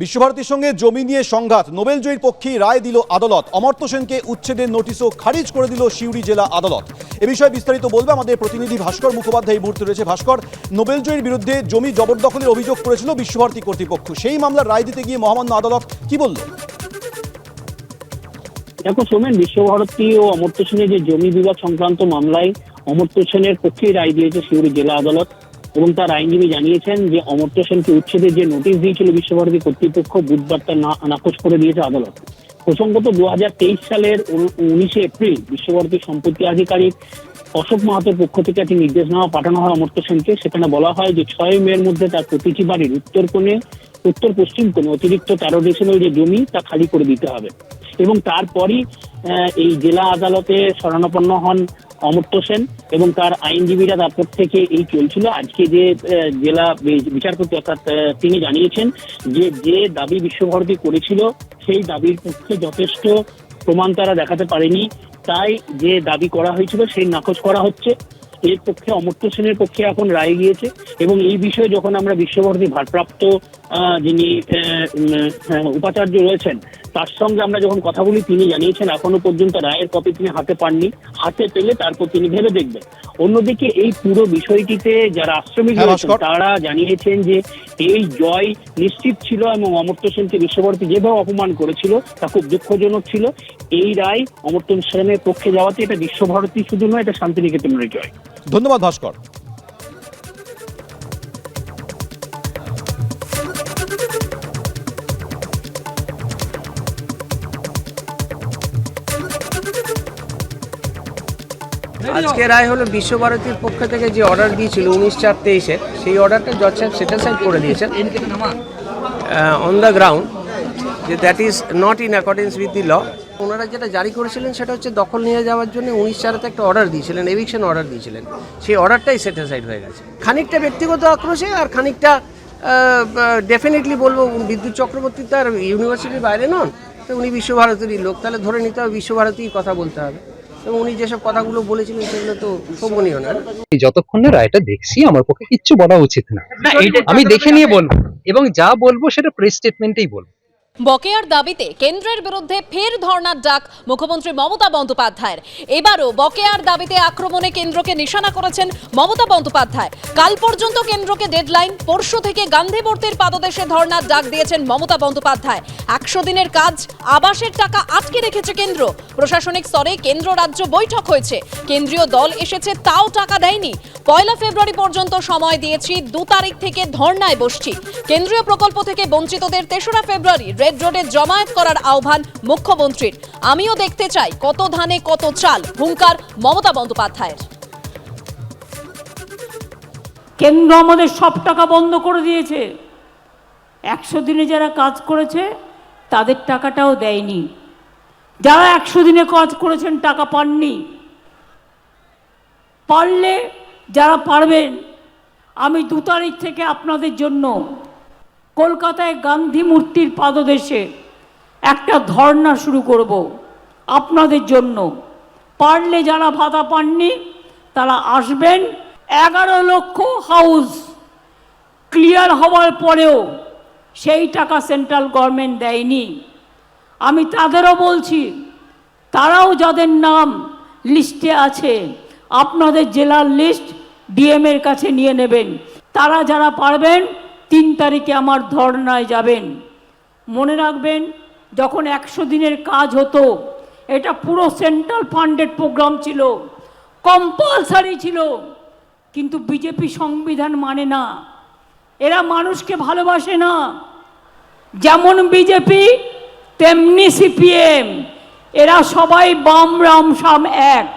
বিশ্বভারতীর সঙ্গে জমি নিয়ে সংঘাত। নোবেল জয়ীর পক্ষেই রায় দিল আদালত। অমর্ত্য সেনকে উচ্ছেদের নোটিশও খারিজ করে দিল সিউড়ি জেলা আদালত। এ বিষয়ে বিস্তারিত বলবে আমাদের প্রতিনিধি ভাস্কর মুখোপাধ্যায়। এই মুহূর্তে রয়েছে ভাস্কর। নোবেল জয়ীর বিরুদ্ধে জমি জবরদখলের অভিযোগ করেছিল বিশ্বভারতী কর্তৃপক্ষ। সেই মামলার রায় দিতে গিয়ে মহামান্য আদালত কি বলল দেখো সোমেন বিশ্বভারতী ও অমর্ত্য সেনের যে জমি বিবাদ সংক্রান্ত মামলায় অমর্ত্য সেনের পক্ষেই রায় দিয়েছে সিউড়ি জেলা আদালত। এবং তার আইনজীবী জানিয়েছেন যে অমর্ত্য সেনকে উচ্ছেদের যে নোটিশ দিয়েছিল বিশ্বভারতী কর্তৃপক্ষ বুধবার তা নাকচ করে দিয়েছে আদালত। প্রসঙ্গত দু সালের উনিশে এপ্রিল বিশ্বভারতী সম্পত্তি আধিকারিক অশোক মাহাতোর পক্ষ থেকে একটি নির্দেশনামা পাঠানো হয় অমর্ত্য সেনকে। সেখানে বলা হয় যে ছয় মেয়ের মধ্যে তার প্রতিটি বাড়ির উত্তর কোণে, উত্তর পশ্চিম কোণে অতিরিক্ত তেরো ডেসিমেল যে জমি তা খালি করে দিতে হবে। এবং তারপরই এই জেলা আদালতে শরণাপন্ন হন অমর্ত্য সেন এবং তার আইনজীবীরা তারপর থেকে এই চলছিল। আজকে যে জেলা বিচারপতি অর্থাৎ তিনি জানিয়েছেন যে যে দাবি বিশ্বভারতী করেছিল, সেই দাবির পক্ষে যথেষ্ট প্রমাণ তারা দেখাতে পারেনি। তাই যে দাবি করা হয়েছিল, সেই নাকচ করা হচ্ছে। এর পক্ষে, অমর্ত্য সেনের পক্ষে এখন রায় গিয়েছে এবং এই বিষয়ে যখন আমরা বিশ্বভারতী ভারপ্রাপ্ত যিনি উপাচার্য রয়েছেন তার সঙ্গে আমরা যখন কথা বলি তিনি জানিয়েছেন এখনও পর্যন্ত রায়ের কপি তিনি হাতে পাননি। হাতে পেলে তারপর তিনি ভেবে দেখবেন। অন্যদিকে এই পুরো বিষয়টিতে যারা আশ্রমিক হ্যাঁ, রয়েছেন তারা জানিয়েছেন যে এই জয় নিশ্চিত ছিল এবং অমর্ত্য সেনকে বিশ্বভারতী যেভাবে অপমান করেছিল তা খুব দুঃখজনক ছিল। এই রায় অমর্ত্য সেনের পক্ষে যাওয়াতে এটা বিশ্বভারতী শুধু নয় এটা শান্তিনিকেতনের জয়। ধন্যবাদ ভাস্কর। আজকে রায় হলো বিশ্বভারতীর পক্ষ থেকে যে অর্ডার দিয়েছিল উনিশ চার তেইশের সেই অর্ডারটা জজ সাহেব সেটেলসাইড করে দিয়েছেন। অন দ্য গ্রাউন্ড যে that is not in accordance with the law ওনারা যেটা জারি করেছিলেন সেটা হচ্ছে দখল নিয়ে যাওয়ার জন্য উনিশ চারেতে একটা অর্ডার দিয়েছিলেন এভিকশন অর্ডার দিয়েছিলেন। সেই অর্ডারটাই সেটেলসাইড হয়ে গেছে। খানিকটা ব্যক্তিগত আক্রোশে আর খানিকটা ডেফিনেটলি বলব বিদ্যুৎ চক্রবর্তী তার ইউনিভার্সিটির বাইরে নন। তো উনি বিশ্বভারতীরই লোক তাহলে ধরে নিতে হবে বিশ্বভারতীর কথা বলতে হবে। এবং উনি যেসব কথাগুলো বলেছিলেন সেগুলো তো শোভনীয় না। যতক্ষণ না রায়টা দেখছি আমার পক্ষে কিচ্ছু বলা উচিত না। আমি দেখে নিয়ে বলব। এবং যা বলব সেটা প্রেস স্টেটমেন্টেই বলব। বকেয়ার দাবিতে কেন্দ্রের বিরুদ্ধে ফের ধর্নার ডাক মুখ্যমন্ত্রী মমতা বন্দ্যোপাধ্যায়ের। এবারও বকেয়ার দাবিতে আক্রমণে কেন্দ্রকে নিশানা করেছেন মমতা বন্দ্যোপাধ্যায়। কাল পর্যন্ত কেন্দ্রকে ডেডলাইন, পরশু থেকে গান্ধীমূর্তির পাদদেশে ধর্নার ডাক দিয়েছেন মমতা বন্দ্যোপাধ্যায়। একশো দিনের কাজ, আবাসের টাকা আটকে রেখেছে কেন্দ্র। প্রশাসনিক স্তরে কেন্দ্র রাজ্য বৈঠক হয়েছে। কেন্দ্রীয় দল এসেছে, তাও টাকা দেয়নি। পয়লা ফেব্রুয়ারি পর্যন্ত সময় দিয়েছি, দু তারিখ থেকে ধর্নায় বসছি। কেন্দ্রীয় প্রকল্প থেকে বঞ্চিতদের তেসরা ফেব্রুয়ারি রেড রোডে জমায়েত করার আহ্বান মুখ্যমন্ত্রীর। আমিও দেখতে চাই কত ধানে কত চাল, হুঙ্কার মমতা বন্দ্যোপাধ্যায়ের। কেন্দ্র আমাদের সব টাকা বন্ধ করে দিয়েছে। একশো দিনে যারা কাজ করেছে, তাদের টাকাটাও দেয়নি। যারা একশো দিনে কাজ করেছেন, টাকা পাননি। পারলে যারা পারবেন, আমি দু তারিখ থেকে আপনাদের জন্য কলকাতায় গান্ধী মূর্তির পাদদেশে একটা ধর্ণা শুরু করব আপনাদের জন্য। পারলে যারা ভাতা পাননি, তারা আসবেন। এগারো লক্ষ হাউস ক্লিয়ার হওয়ার পরেও সেই টাকা সেন্ট্রাল গভর্নমেন্ট দেয়নি। আমি তাদেরও বলছি, তারাও যাদের নাম লিস্টে আছে, আপনাদের জেলার লিস্ট ডিএম এর কাছে নিয়ে নেবেন। তারা যারা পারবেন তিন তারিখে আমার ধর্নায় যাবেন। মনে রাখবেন, যখন একশো দিনের কাজ হতো, এটা পুরো সেন্ট্রাল ফান্ডেড প্রোগ্রাম ছিল, কম্পালসারি ছিল, কিন্তু বিজেপি সংবিধান মানে না। এরা মানুষকে ভালোবাসে না। যেমন বিজেপি, তেমনি সিপিএম। এরা সবাই বাম, রাম, সাম, এক।